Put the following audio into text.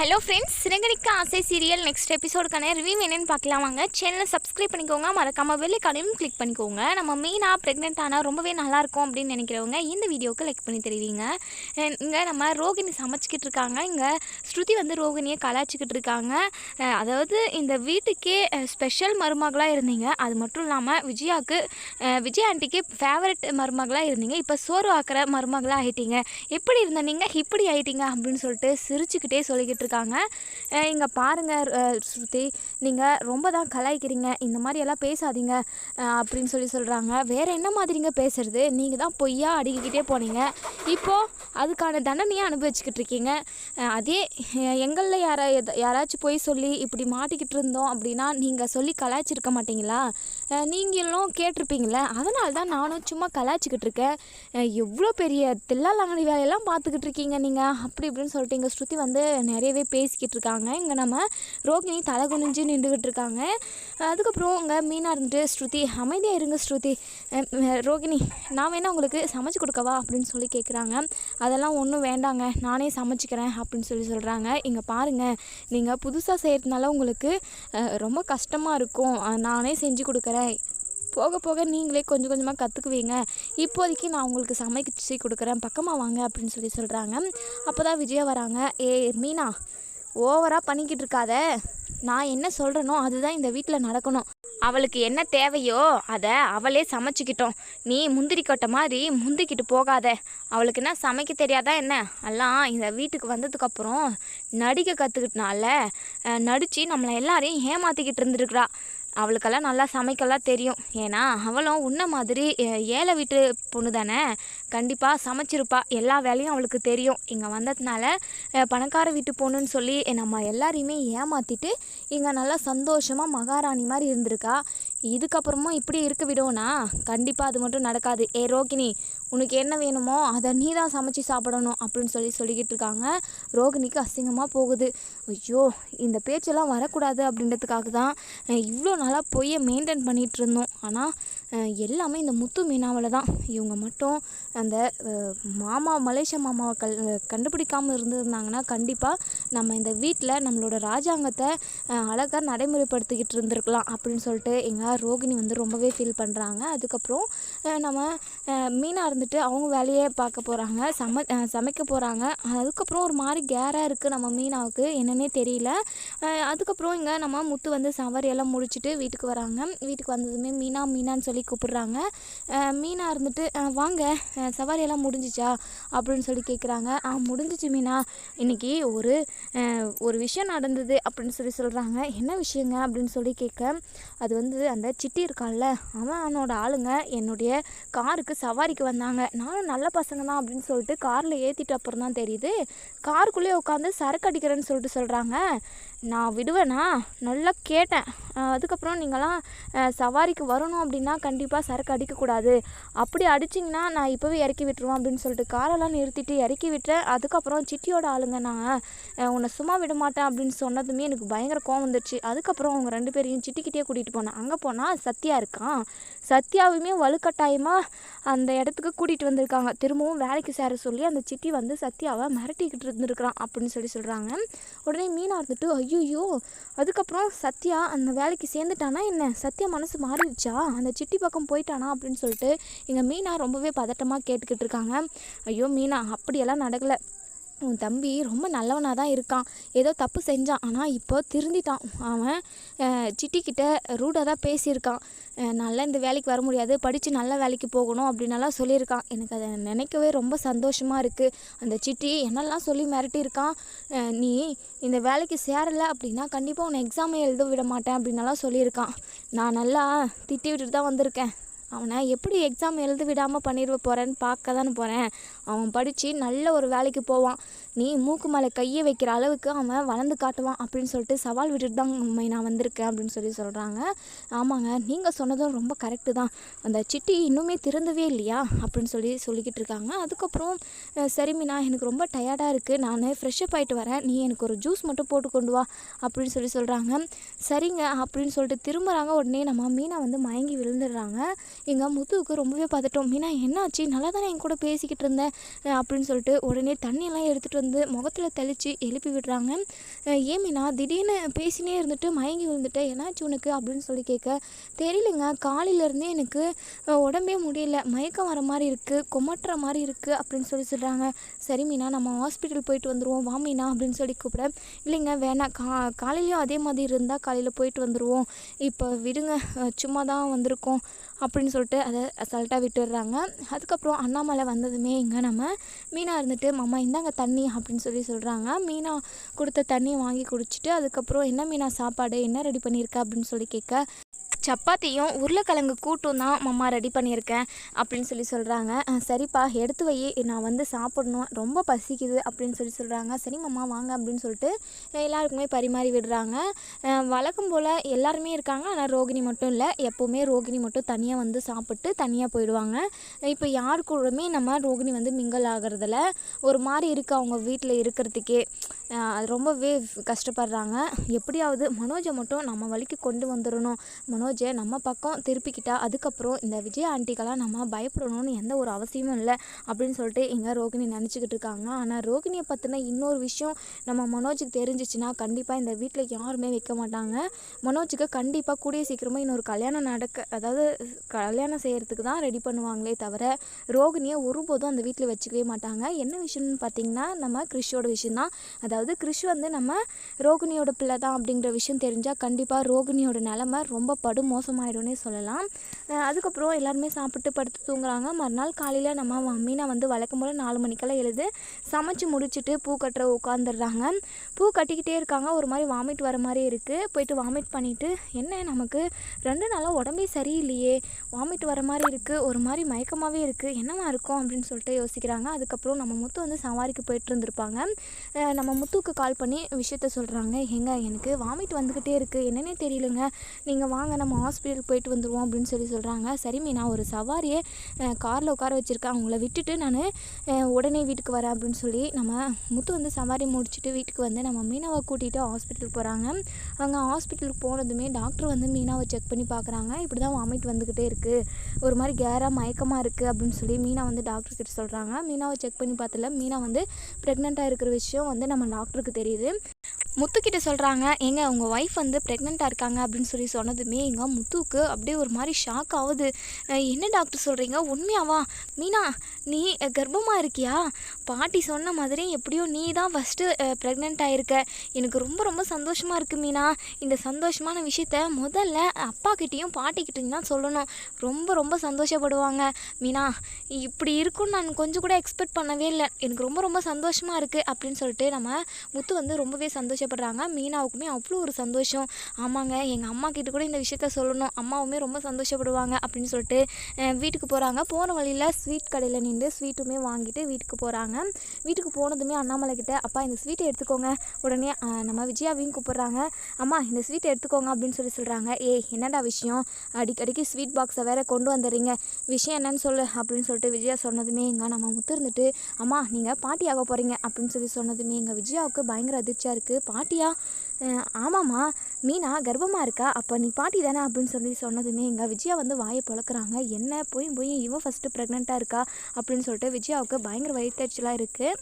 Hello friends Siragadikka ஆசை serial next எபிசோடுக்கான review என்னென்னு பார்க்கலாம் வாங்க. சேனலை சப்ஸ்கிரைப் பண்ணிக்கோங்க மறக்காமல் வெள்ளைக்கானையும் கிளிக் பண்ணிக்கோங்க. நம்ம மெயினாக ப்ரெக்னென்ட் ஆனால் ரொம்பவே நல்லாயிருக்கும் அப்படின்னு நினைக்கிறவங்க இந்த வீடியோவுக்கு லைக் பண்ணி தெரிவிங்க. இங்கே நம்ம ரோகிணி சமைச்சிக்கிட்டு இருக்காங்க. இங்கே ஸ்ருதி வந்து ரோகிணியை கலாய்ச்சிக்கிட்டு இருக்காங்க. அதாவது இந்த வீட்டுக்கே ஸ்பெஷல் மருமகளாக இருந்தீங்க. அது மட்டும் இல்லாமல் விஜயாவுக்கு விஜய் ஆண்டிக்கு ஃபேவரட் மருமகளாக இருந்தீங்க. இப்போ சோறு ஆக்கிற மருமகளாக ஆகிட்டீங்க எப்படி இருந்த நீங்கள் இப்படி ஆகிட்டீங்க அப்படின்னு சொல்லிட்டு சிரிச்சுக்கிட்டே சொல்லிக்கிட்டு இருக்காங்க இங்கே பாருங்கள் ஸ்ருதி நீங்கள் ரொம்ப தான் கலாய்க்கிறீங்க. இந்த மாதிரி எல்லாம் பேசாதீங்க அப்படின்னு சொல்லி சொல்கிறாங்க வேறு என்ன மாதிரிங்க பேசுறது? நீங்கள் தான் பொய்யா அடிக்கிட்டே போனீங்க. இப்போது அதுக்கான தண்டனையை அனுபவிச்சுக்கிட்டு இருக்கீங்க. அதே எங்களில் யாரா யாராச்சும் போய் சொல்லி இப்படி மாட்டிக்கிட்டு இருந்தோம் அப்படின்னா நீங்கள் சொல்லி கலாய்ச்சிருக்க மாட்டீங்களா? நீங்களும் கேட்டிருப்பீங்களே அதனால தான் நானும் சும்மா கலாய்ச்சிக்கிட்டு இருக்கேன். எவ்வளோ பெரிய தில்லாலங்கடி வேலையெல்லாம் பார்த்துக்கிட்டு இருக்கீங்க நீங்கள் அப்படி இப்படின்னு சொல்லிட்டு இங்கே ஸ்ருதி வந்து நிறையவே பேசிக்கிட்டு இருக்காங்க. இங்கே நம்ம ரோகிணி தலை குனிஞ்சு நின்றுக்கிட்டு இருக்காங்க. அதுக்கப்புறம் இங்கே மீனாக இருந்துட்டு ஸ்ருதி அமைதியாக இருங்க ஸ்ருதி. ரோகிணி நான் வேணால் உங்களுக்கு சமைச்சு கொடுக்கவா அப்படின்னு சொல்லி கேட்குறாங்க அதெல்லாம் ஒன்றும் வேண்டாங்க. நானே சமைச்சிக்கிறேன் அப்படின்னு சொல்லி சொல்கிறாங்க இங்கே பாருங்கள் நீங்கள் புதுசாக செய்கிறதுனால உங்களுக்கு ரொம்ப கஷ்டமாக இருக்கும். நானே செஞ்சு கொடுக்குறேன். போக போக நீங்களே கொஞ்சம் கொஞ்சமாக கற்றுக்குவீங்க இப்போதைக்கு நான் உங்களுக்கு சமைச்சு கொடுக்குறேன். பக்கமாக வாங்க அப்படின்னு சொல்லி சொல்கிறாங்க அப்போ தான் விஜயா வராங்க. ஏ மீனா ஓவராக பண்ணிக்கிட்டு இருக்காத. நான் என்ன சொல்கிறேனோ அதுதான் இந்த வீட்டில் நடக்கணும். அவளுக்கு என்ன தேவையோ அதை அவளே சமைச்சிக்கிட்டோம். நீ முந்திரி கொட்டை மாதிரி முந்திக்கிட்டு போகாத. அவளுக்கு என்ன சமைக்க தெரியாதா என்ன? எல்லாம் இந்த வீட்டுக்கு வந்ததுக்கப்புறம் நடிக்க கற்றுக்கிட்டனால நடித்து நம்மளை எல்லாரையும் ஏமாற்றிக்கிட்டு இருந்துருக்குறா. அவளுக்கெல்லாம் நல்லா சமைக்கலாம் தெரியும். ஏன்னா அவளும் உன்ன மாதிரி ஏழை வீட்டு பொண்ணு தானே கண்டிப்பாக சமைச்சிருப்பா. எல்லா வேலையும் அவளுக்கு தெரியும். இங்கே வந்ததுனால பணக்கார வீட்டு போகணுன்னு சொல்லி நம்ம எல்லாரையுமே ஏமாற்றிட்டு இங்கே நல்லா சந்தோஷமாக மகாராணி மாதிரி இருந்திருக்கா. இதுக்கப்புறமும் இப்படி இருக்க விடுவோனா கண்டிப்பாக அது மட்டும் நடக்காது. ஏ ரோகிணி உனக்கு என்ன வேணுமோ அதை நீ தான் சமைச்சு சாப்பிடணும் அப்படின்னு சொல்லி சொல்லிக்கிட்டு இருக்காங்க. ரோகிணிக்கு அசிங்கமாக போகுது. ஐயோ இந்த பேச்செல்லாம் வரக்கூடாது அப்படின்றதுக்காக தான் இவ்வளோ நாளாக பொய்யை மெயின்டைன் பண்ணிகிட்டு இருந்தோம். ஆனால் எல்லாமே இந்த முத்து மீனாவில் தான். இவங்க மட்டும் அந்த மாமா மலேசியா மாமாவை கல் கண்டுபிடிக்காமல் இருந்திருந்தாங்கன்னா கண்டிப்பாக நம்ம இந்த வீட்டில் நம்மளோட ராஜாங்கத்தை அழகாக நடைமுறைப்படுத்திக்கிட்டு இருந்திருக்கலாம் அப்படின்னு சொல்லிட்டு எங்கள் ரோகிணி வந்து ரொம்பவே ஃபீல் பண்ணுறாங்க அதுக்கப்புறம் நம்ம மீனாக இருந்துட்டு அவங்க வேலையே பார்க்க போகிறாங்க சம சமைக்க போகிறாங்க அதுக்கப்புறம் ஒரு மாதிரி கேராக இருக்குது நம்ம மீனாவுக்கு. என்னன்னே தெரியல. அதுக்கப்புறம் இங்கே நம்ம முத்து வந்து சவாரி எல்லாம் முடிச்சுட்டு வீட்டுக்கு வராங்க. வீட்டுக்கு வந்ததுமே மீன் மீனா மீனான்னு சொல்லி கூப்பிடுறாங்க. மீனா இருந்துட்டு வாங்க சவாரியெல்லாம் முடிஞ்சிச்சா? அப்படின்னு சொல்லி கேட்குறாங்க ஆ முடிஞ்சிச்சு மீனா. இன்னைக்கு ஒரு ஒரு விஷயம் நடந்தது அப்படின்னு சொல்லி சொல்கிறாங்க என்ன விஷயங்க? அப்படின்னு சொல்லி கேட்க அது வந்து அந்த சிட்டி இருக்கான்ல அவனோட ஆளுங்க என்னுடைய காருக்கு சவாரிக்கு வந்தாங்க. நானும் நல்ல பசங்க தான் அப்படின்னு சொல்லிட்டு காரில் ஏற்றிட்டு அப்புறம் தான் தெரியுது. காருக்குள்ளேயே உட்காந்து சரக்கு அடிக்கிறேன்னு சொல்லிட்டு சொல்கிறாங்க நான் விடுவேனா? நல்லா கேட்டேன். அதுக்கப்புறம் நீங்களாம் சவாரிக்கு வரணும் அப்படின்னா கண்டிப்பாக சரக்கு அடிக்கக்கூடாது அப்படி அடிச்சிங்கன்னா நான் இப்போவே இறக்கி விட்டுருவேன் அப்படின்னு சொல்லிட்டு காரெல்லாம் நிறுத்திட்டு இறக்கி விட்டேன் அதுக்கப்புறம் சிட்டியோட ஆளுங்க நான் உன்னை சும்மா விட மாட்டேன் அப்படின்னு சொன்னதுமே எனக்கு பயங்கர கோவம் வந்துடுச்சு அதுக்கப்புறம் அவங்க ரெண்டு பேரையும் சிட்டிக்கிட்டே கூட்டிகிட்டு போனேன். அங்கே போனால் சத்யா இருக்கான். சத்யாவுமே வலுக்கட்டாயமாக அந்த இடத்துக்கு கூட்டிகிட்டு வந்திருக்காங்க. திரும்பவும் வேலைக்கு சேர சொல்லி அந்த சிட்டி வந்து சத்யாவை மிரட்டிக்கிட்டு இருந்திருக்கிறான் அப்படின்னு சொல்லி சொல்கிறாங்க உடனே மீனா இருந்துட்டு ஐயோ அதுக்கப்புறம் சத்யா அந்த வேலைக்கு சேர்ந்துட்டானா என்ன? சத்யா மனசு மாறிடுச்சா? அந்த சிட்டி பக்கம் போயிட்டானா? அப்படின்னு சொல்லிட்டு எங்கள் மீனா ரொம்பவே பதட்டமாக கேட்டுக்கிட்டு இருக்காங்க. ஐயோ மீனா அப்படியெல்லாம் நடக்கலை. உன் தம்பி ரொம்ப நல்லவனாக தான் இருக்கான். ஏதோ தப்பு செஞ்சான். ஆனால் இப்போ திருந்திட்டான். அவன் சிட்டிக்கிட்ட ரூடாக தான் பேசியிருக்கான் நல்லா இந்த வேலைக்கு வர முடியாது. படித்து நல்ல வேலைக்கு போகணும் அப்படின்னலாம் சொல்லியிருக்கான். எனக்கு அதை நினைக்கவே ரொம்ப சந்தோஷமாக இருக்குது அந்த சிட்டி என்னெல்லாம் சொல்லி மிரட்டியிருக்கான். நீ இந்த வேலைக்கு சேரலை அப்படின்னா கண்டிப்பாக உன்னை எக்ஸாமே எழுத விட மாட்டேன் அப்படின்னலாம் சொல்லியிருக்கான். நான் நல்லா திட்டி விட்டுட்டு தான் வந்திருக்கேன். அவனை எப்படி எக்ஸாம் எழுத விடாமல் பண்ணிடுவ போகிறேன்னு பார்க்க தானே போகிறேன் அவன் படித்து நல்ல ஒரு வேலைக்கு போவான். நீ மூக்கு மேலே கையை வைக்கிற அளவுக்கு அவன் வளர்ந்து காட்டுவான் அப்படின்னு சொல்லிட்டு சவால் விட்டுட்டு தான் உண்மை நான் வந்திருக்கேன் அப்படின்னு சொல்லி சொல்கிறாங்க ஆமாங்க நீங்கள் சொன்னதும் ரொம்ப கரெக்டு தான். அந்த சிட்டி இன்னுமே திறந்தவே இல்லையா அப்படின்னு சொல்லி சொல்லிக்கிட்டு இருக்காங்க. அதுக்கப்புறம் சரி மீனா எனக்கு ரொம்ப டயர்டாக இருக்குது நான் ஃப்ரெஷ்ஷப் ஆகிட்டு வரேன். நீ எனக்கு ஒரு ஜூஸ் மட்டும் போட்டு கொண்டு வா அப்படின்னு சொல்லி சொல்கிறாங்க சரிங்க அப்படின்னு சொல்லிட்டு திரும்புகிறாங்க உடனே நம்ம மீனா வந்து மயங்கி விழுந்துடுறாங்க. எங்கள் முத்துவுக்கு ரொம்பவே பதட்டம். மீனா என்னாச்சு? நல்லா தானே என் கூட பேசிக்கிட்டு இருந்தேன் அப்படின்னு சொல்லிட்டு உடனே தண்ணியெல்லாம் எடுத்துகிட்டு வந்து முகத்தில் தெளித்து எழுப்பி விடுறாங்க. ஏன் மீனா? திடீர்னு பேசினே இருந்துட்டு மயங்கி விழுந்துட்டேன் என்னாச்சு உனக்கு? அப்படின்னு சொல்லி கேட்க தெரியலங்க. காலையிலேருந்தே எனக்கு உடம்பே முடியல. மயக்கம் வர மாதிரி இருக்குது கொமட்டுற மாதிரி இருக்குது அப்படின்னு சொல்லி சொல்கிறாங்க சரி மீனா நம்ம ஹாஸ்பிட்டல் போயிட்டு வந்துடுவோம் வா மீனா. அப்படின்னு சொல்லி கூப்பிட இல்லைங்க வேணாம். கா காலையிலையும் அதே மாதிரி இருந்தால் காலையில் போயிட்டு வந்துடுவோம் இப்போ விடுங்க. சும்மா தான் வந்திருக்கோம். அப்படின்னு அப்படின்னு சொல்லிட்டு அதை அசால்ட்டாக விட்டுடுறாங்க. அதுக்கப்புறம் அண்ணாமலை வந்ததுமே இங்கே நம்ம மீனா இருந்துட்டு மாமா இந்தாங்க தண்ணி அப்படின்னு சொல்லி சொல்கிறாங்க மீனா கொடுத்த தண்ணியை வாங்கி குடிச்சிட்டு அதுக்கப்புறம் என்ன மீனா சாப்பாடு என்ன ரெடி பண்ணியிருக்க அப்படின்னு சொல்லி கேட்க சப்பாத்தியும் உருளைக்கிழங்கு கூட்டும் தான் மம்மா ரெடி பண்ணியிருக்கேன் அப்படின்னு சொல்லி சொல்கிறாங்க சரிப்பா எடுத்து வை. நான் வந்து சாப்பிடணும். ரொம்ப பசிக்குது அப்படின்னு சொல்லி சொல்கிறாங்க சரி மம்மா வாங்க அப்படின்னு சொல்லிட்டு எல்லாருக்குமே பரிமாறி விடுறாங்க. வழக்கம் போல் எல்லாருமே இருக்காங்க. ஆனால் ரோகிணி மட்டும் இல்லை எப்போவுமே ரோகிணி மட்டும் தனியாக வந்து சாப்பிட்டு தனியாக போயிடுவாங்க. இப்போ யார் கூடமே நம்ம ரோகிணி வந்து மிங்கல் ஆகிறதில்ல. ஒரு மாதிரி இருக்குது அவங்க வீட்டில் இருக்கிறதுக்கே. அது ரொம்பவே கஷ்டப்படுறாங்க. எப்படியாவது மனோஜை மட்டும் நம்ம வழிக்கு கொண்டு வந்துடணும். மனோஜை நம்ம பக்கம் திருப்பிக்கிட்டா அதுக்கப்புறம் இந்த விஜய் ஆண்டிக்கெல்லாம் நம்ம பயப்படணும்னு எந்த ஒரு அவசியமும் இல்லை அப்படின்னு சொல்லிட்டு இங்கே ரோகிணி நினச்சிக்கிட்டு இருக்காங்க. ஆனால் ரோகிணியை பற்றின இன்னொரு விஷயம் நம்ம மனோஜுக்கு தெரிஞ்சிச்சுன்னா கண்டிப்பாக இந்த வீட்டில் யாருமே வைக்க மாட்டாங்க. மனோஜுக்கு கண்டிப்பாக கூடிய சீக்கிரமாக இன்னொரு கல்யாணம் நடக்க அதாவது கல்யாணம் செய்கிறதுக்கு தான் ரெடி பண்ணுவாங்களே தவிர ரோகிணியை ஒருபோதும் அந்த வீட்டில் வச்சுக்கவே மாட்டாங்க. என்ன விஷயம்னு பார்த்தீங்கன்னா நம்ம கிறிஷோட விஷயந்தான் அதாவது அதாவது கிறிஷ் வந்து நம்ம ரோகிணியோட பிள்ளை தான் அப்படிங்கிற விஷயம் தெரிஞ்சால் கண்டிப்பாக ரோகிணியோட நிலமை ரொம்ப படு மோசமாயிடும்னே சொல்லலாம். அதுக்கப்புறம் எல்லாருமே சாப்பிட்டு படுத்து தூங்குறாங்க. மறுநாள் காலையில் நம்ம வ- மீனா வந்து வழக்கம் போல் நாலு மணிக்கெல்லாம் எழுது சமைச்சு முடிச்சுட்டு பூ கட்டுற உட்காந்துடுறாங்க பூ கட்டிக்கிட்டே இருக்காங்க. ஒரு மாதிரி வாமிட் வர மாதிரி இருக்குது போயிட்டு வாமிட் பண்ணிவிட்டு என்ன நமக்கு ரெண்டு நாளாக உடம்பே சரியில்லையே. வாமிட் வர மாதிரி இருக்குது ஒரு மாதிரி மயக்கமாகவே இருக்குது என்னவா இருக்கும்? அப்படின்னு சொல்லிட்டு யோசிக்கிறாங்க. அதுக்கப்புறம் நம்ம முத்து வந்து சவாரிக்கு போயிட்டு இருந்திருப்பாங்க. நம்ம முத்து முத்துக்கு கால் பண்ணி விஷயத்த சொல்கிறாங்க ஏங்க எனக்கு வாமிட் வந்துக்கிட்டே இருக்குது என்னன்னே தெரியலங்க. நீங்கள் வாங்க நம்ம ஹாஸ்பிட்டல் போயிட்டு வந்துடுவோம் அப்படின்னு சொல்லி சொல்கிறாங்க சரிமே நான் ஒரு சவாரியை காரில் உட்கார வச்சுருக்கேன் அவங்கள விட்டுட்டு நான் உடனே வீட்டுக்கு வரேன் அப்படின்னு சொல்லி நம்ம முத்து வந்து சவாரி முடிச்சுட்டு வீட்டுக்கு வந்து நம்ம மீனாவை கூட்டிகிட்டு ஹாஸ்பிட்டலுக்கு போகிறாங்க அங்கே ஹாஸ்பிட்டலுக்கு போனதுமே டாக்டர் வந்து மீனாவை செக் பண்ணி பார்க்குறாங்க இப்படி தான் வாமிட் வந்துக்கிட்டே இருக்குது ஒரு மாதிரி கேராக மயக்கமாக இருக்குது அப்படின்னு சொல்லி மீனா வந்து டாக்டர் கிட்ட சொல்கிறாங்க மீனாவை செக் பண்ணி பார்த்தல மீனா வந்து ப்ரெக்னெண்ட்டாக இருக்கிற விஷயம் வந்து நம்ம டாக்டருக்கு தெரியுது. முத்துக்கிட்ட சொல்கிறாங்க ஏங்க உங்கள் ஒய்ஃப் வந்து ப்ரெக்னெண்ட்டாக இருக்காங்க அப்படின்னு சொல்லி சொன்னதுமே எங்க முத்துவுக்கு அப்படியே ஒரு மாதிரி ஷாக் ஆகுது. என்ன டாக்டர் சொல்கிறீங்க உண்மையாவா? மீனா நீ கர்ப்பமாக இருக்கியா? பாட்டி சொன்ன மாதிரி எப்படியோ நீ தான் ஃபஸ்ட்டு ப்ரெக்னென்ட் ஆகிருக்க எனக்கு ரொம்ப ரொம்ப சந்தோஷமாக இருக்குது மீனா. இந்த சந்தோஷமான விஷயத்த முதல்ல அப்பாக்கிட்டேயும் பாட்டிக்கிட்டையும் தான் சொல்லணும். ரொம்ப ரொம்ப சந்தோஷப்படுவாங்க. மீனா இப்படி இருக்கும்னு நான் கொஞ்சம் கூட எக்ஸ்பெக்ட் பண்ணவே இல்லை. எனக்கு ரொம்ப ரொம்ப சந்தோஷமாக இருக்குது அப்படின்னு சொல்லிட்டு நம்ம முத்து வந்து ரொம்பவே சந்தோஷம் சந்தோஷப்படுறாங்க. மீனாவுக்குமே அவ்வளோ ஒரு சந்தோஷம். ஆமாங்க எங்கள் அம்மா கிட்ட கூட இந்த விஷயத்த சொல்லணும். அம்மாவுமே ரொம்ப சந்தோஷப்படுவாங்க அப்படின்னு சொல்லிட்டு வீட்டுக்கு போகிறாங்க போன வழியில் ஸ்வீட் கடையில் நின்று ஸ்வீட்டுமே வாங்கிட்டு வீட்டுக்கு போகிறாங்க வீட்டுக்கு போனதுமே அண்ணாமலை கிட்ட அப்பா இந்த ஸ்வீட்டை எடுத்துக்கோங்க. உடனே நம்ம விஜயாவையும் கூப்பிட்றாங்க. அம்மா இந்த ஸ்வீட்டை எடுத்துக்கோங்க அப்படின்னு சொல்லி சொல்கிறாங்க ஏய் என்னடா விஷயம்? அடிக்கடிக்கு ஸ்வீட் பாக்ஸை வேற கொண்டு வந்துடுறீங்க. விஷயம் என்னன்னு சொல்லு அப்படின்னு சொல்லிட்டு விஜயா சொன்னதுமே எங்க நம்ம முத்து இருந்துட்டு அம்மா நீங்கள் பாட்டி ஆக போகிறீங்க அப்படின்னு சொல்லி சொன்னதுமே எங்கள் விஜயாவுக்கு பயங்கர அதிர்ச்சியாக இருக்குது பாட்டியா? ஆமாம்மா. மீனா கர்ப்பமாக இருக்கா? அப்போ நீ பாட்டி தானே அப்படின்னு சொல்லி சொன்னதுமே எங்கள் விஜயா வந்து வாயை பழக்கிறாங்க. என்ன? போய் போய் இவன் ஃபஸ்ட்டு ப்ரெக்னெண்ட்டாக இருக்கா? அப்படின்னு சொல்லிட்டு விஜயாவுக்கு பயங்கர வயிற்றுச்சலாக இருக்குது